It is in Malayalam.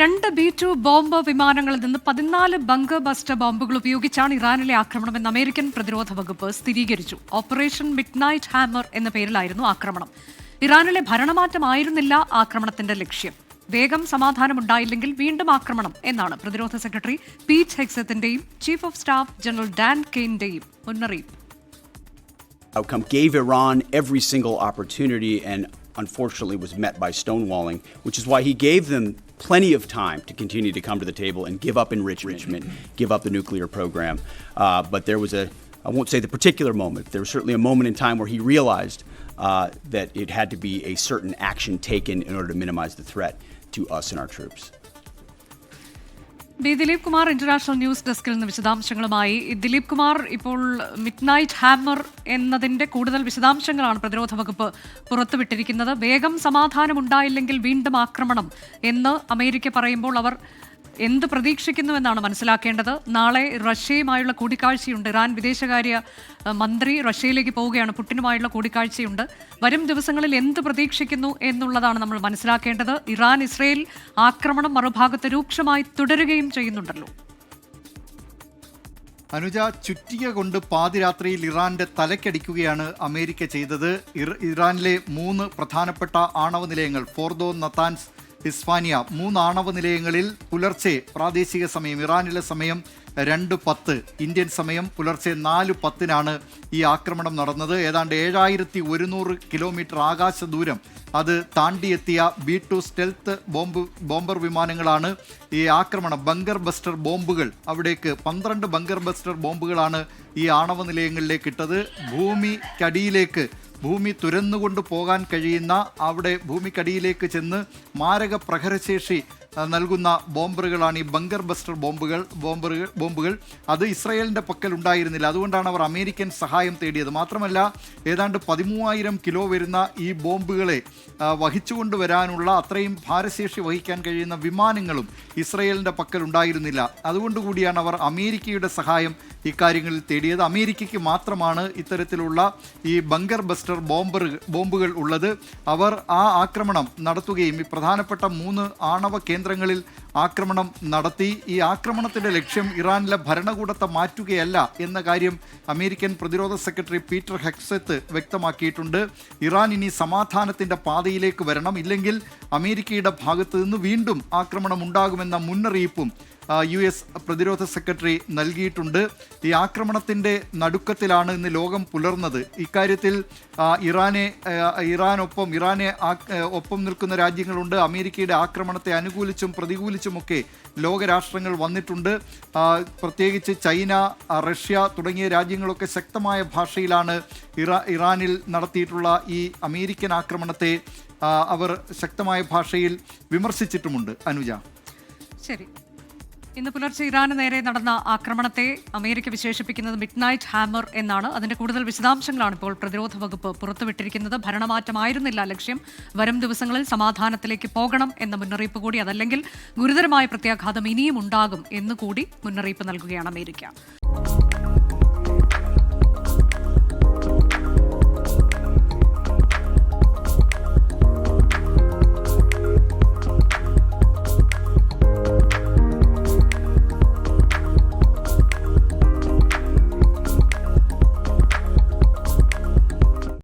രണ്ട് ബി ടു ബോംബ് വിമാനങ്ങളിൽ നിന്ന് പതിനാല് ബങ്കർ ബസ്റ്റർ ബോംബുകൾ ഉപയോഗിച്ചാണ് ഇറാനിലെ ആക്രമണമെന്ന് അമേരിക്കൻ പ്രതിരോധ വകുപ്പ് സ്ഥിരീകരിച്ചു. ഓപ്പറേഷൻ മിഡ് നൈറ്റ് ഹാമർ എന്ന പേരിലായിരുന്നു ആക്രമണം. ഇറാനിലെ ഭരണമാറ്റമായിരുന്നില്ല ആക്രമണത്തിന്റെ ലക്ഷ്യം. വേഗം സമാധാനമുണ്ടായില്ലെങ്കിൽ വീണ്ടും ആക്രമണം എന്നാണ് പ്രതിരോധ secretary Pete ഹെക്സത്തിന്റെയും chief of staff general Dan കെയിന്റെയും മുന്നറിയിപ്പ്. Outcome gave Iran every single opportunity and unfortunately was met by stonewalling, which is why he gave them plenty of time to continue to come to the table and give up enrichment, give up the nuclear program. Uh, but there was a, I won't say the particular moment, there was certainly a moment in time where he realized uh, that it had to be a certain action taken in order to minimize the threat to us and our troops. B Dileep Kumar international news ഡെസ്കിൽ നിന്ന് വിശദാംശങ്ങളുമായി. ദിലീപ് കുമാർ ഇപ്പോൾ മിഡ് നൈറ്റ് ഹാമർ എന്നതിന്റെ കൂടുതൽ വിശദാംശങ്ങളാണ് പ്രതിരോധ വകുപ്പ് പുറത്തുവിട്ടിരിക്കുന്നത്. വേഗം സമാധാനമുണ്ടായില്ലെങ്കിൽ വീണ്ടും ആക്രമണം എന്ന് അമേരിക്ക പറയുമ്പോൾ അവർ എന്ത് പ്രതീക്ഷിക്കുന്നുവെന്നാണ് മനസ്സിലാക്കേണ്ടത്? നാളെ റഷ്യയുമായുള്ള കൂടിക്കാഴ്ചയുണ്ട്. ഇറാൻ വിദേശകാര്യ മന്ത്രി റഷ്യയിലേക്ക് പോവുകയാണ്. പുട്ടിനുമായുള്ള കൂടിക്കാഴ്ചയുണ്ട്. വരും ദിവസങ്ങളിൽ എന്ത് പ്രതീക്ഷിക്കുന്നു എന്നുള്ളതാണ് നമ്മൾ മനസ്സിലാക്കേണ്ടത്. ഇറാൻ ഇസ്രയേൽ ആക്രമണം മറുഭാഗത്ത് രൂക്ഷമായി തുടരുകയും ചെയ്യുന്നുണ്ടല്ലോ. അനുജ ചുറ്റിക കൊണ്ട് പാതിരാത്രിയിൽ ഇറാന്റെ തലക്കടിക്കുകയാണ് അമേരിക്ക ചെയ്തത്. ഇറാനിലെ മൂന്ന് പ്രധാനപ്പെട്ട ആണവ നിലയങ്ങൾ ഫോർദോ നത്താൻസ് ഇസ്ഫാനിയ മൂന്ന് ആണവ നിലയങ്ങളിൽ പുലർച്ചെ പ്രാദേശിക സമയം ഇറാനിലെ സമയം രണ്ട് പത്ത് ഇന്ത്യൻ സമയം പുലർച്ചെ നാല് പത്തിനാണ് ഈ ആക്രമണം നടന്നത്. ഏതാണ്ട് ഏഴായിരത്തി ഒരുന്നൂറ് കിലോമീറ്റർ ആകാശ ദൂരം അത് താണ്ടിയെത്തിയ B two stealth bomb bomber വിമാനങ്ങളാണ് ഈ ആക്രമണം. ബങ്കർ ബസ്റ്റർ ബോംബുകൾ അവിടേക്ക് പന്ത്രണ്ട് ബങ്കർ ബസ്റ്റർ ബോംബുകളാണ് ഈ ആണവ നിലയങ്ങളിലേക്ക് ഇട്ടത്. ഭൂമിക്കടിയിലേക്ക് ഭൂമി തുരന്നുകൊണ്ട് പോകാൻ കഴിയുന്ന അവിടെ ഭൂമിക്കടിയിലേക്ക് ചെന്ന് മാരക പ്രഹരശേഷി നൽകുന്ന ബോംബറുകളാണ് ഈ ബങ്കർ ബസ്റ്റർ ബോംബുകൾ ബോംബറുകൾ ബോംബുകൾ. അത് ഇസ്രയേലിന്റെ പക്കൽ ഉണ്ടായിരുന്നില്ല. അതുകൊണ്ടാണ് അവർ അമേരിക്കൻ സഹായം തേടിയത്. മാത്രമല്ല ഏതാണ്ട് പതിമൂവായിരം കിലോ വരുന്ന ഈ ബോംബുകളെ വഹിച്ചുകൊണ്ട് വരാനുള്ള അത്രയും ഭാരശേഷി വഹിക്കാൻ കഴിയുന്ന വിമാനങ്ങളും ഇസ്രയേലിന്റെ പക്കൽ ഉണ്ടായിരുന്നില്ല. അതുകൊണ്ടുകൂടിയാണ് അവർ അമേരിക്കയുടെ സഹായം ഇക്കാര്യങ്ങളിൽ തേടിയത് അമേരിക്കയ്ക്ക് മാത്രമാണ് ഇത്തരത്തിലുള്ള ഈ ബങ്കർ ബസ്റ്റർ ബോംബർ ബോംബുകൾ ഉള്ളത്. അവർ ആ ആക്രമണം നടത്തുകയും ഈ പ്രധാനപ്പെട്ട മൂന്ന് ആണവ കേന്ദ്രങ്ങളിൽ ആക്രമണം നടത്തി. ഈ ആക്രമണത്തിന്റെ ലക്ഷ്യം ഇറാനിലെ ഭരണകൂടത്തെ മാറ്റുകയല്ല എന്ന കാര്യം അമേരിക്കൻ പ്രതിരോധ സെക്രട്ടറി പീറ്റർ ഹെക്സത്ത് വ്യക്തമാക്കിയിട്ടുണ്ട്. ഇറാൻ ഇനി സമാധാനത്തിന്റെ പാതയിലേക്ക് വരണം. ഇല്ലെങ്കിൽ അമേരിക്കയുടെ ഭാഗത്ത് നിന്ന് വീണ്ടും ആക്രമണം ഉണ്ടാകുമെന്ന മുന്നറിയിപ്പും യു എസ് പ്രതിരോധ സെക്രട്ടറി നൽകിയിട്ടുണ്ട്. ഈ ആക്രമണത്തിന്റെ നടുക്കത്തിലാണ് ഇന്ന് ലോകം പുലർന്നത്. ഇക്കാര്യത്തിൽ ഇറാനെ ഇറാനൊപ്പം ഇറാനെ ഒപ്പം നിൽക്കുന്ന രാജ്യങ്ങളുണ്ട്. അമേരിക്കയുടെ ആക്രമണത്തെ അനുകൂലിച്ചും പ്രതികൂലിച്ചുമൊക്കെ ലോകരാഷ്ട്രങ്ങൾ വന്നിട്ടുണ്ട്. പ്രത്യേകിച്ച് ചൈന റഷ്യ തുടങ്ങിയ രാജ്യങ്ങളൊക്കെ ശക്തമായ ഭാഷയിലാണ് ഇറാ ഇറാനിൽ നടത്തിയിട്ടുള്ള ഈ അമേരിക്കൻ ആക്രമണത്തെ അവർ ശക്തമായ ഭാഷയിൽ വിമർശിച്ചിട്ടുമുണ്ട്. അനുജ. ശരി. ഇന്ന് പുലർച്ചെ ഇറാന് നേരെ നടന്ന ആക്രമണത്തെ അമേരിക്ക വിശേഷിപ്പിക്കുന്നത് മിഡ് നൈറ്റ് ഹാമർ എന്നാണ്. അതിന്റെ കൂടുതൽ വിശദാംശങ്ങളാണ് ഇപ്പോൾ പ്രതിരോധ വകുപ്പ് പുറത്തുവിട്ടിരിക്കുന്നത്. ഭരണമാറ്റമായിരുന്നില്ല ലക്ഷ്യം. വരും ദിവസങ്ങളിൽ സമാധാനത്തിലേക്ക് പോകണം എന്ന മുന്നറിയിപ്പ് കൂടി അതല്ലെങ്കിൽ ഗുരുതരമായ പ്രത്യാഘാതം ഇനിയും ഉണ്ടാകും എന്നുകൂടി മുന്നറിയിപ്പ് നൽകുകയാണ് അമേരിക്ക.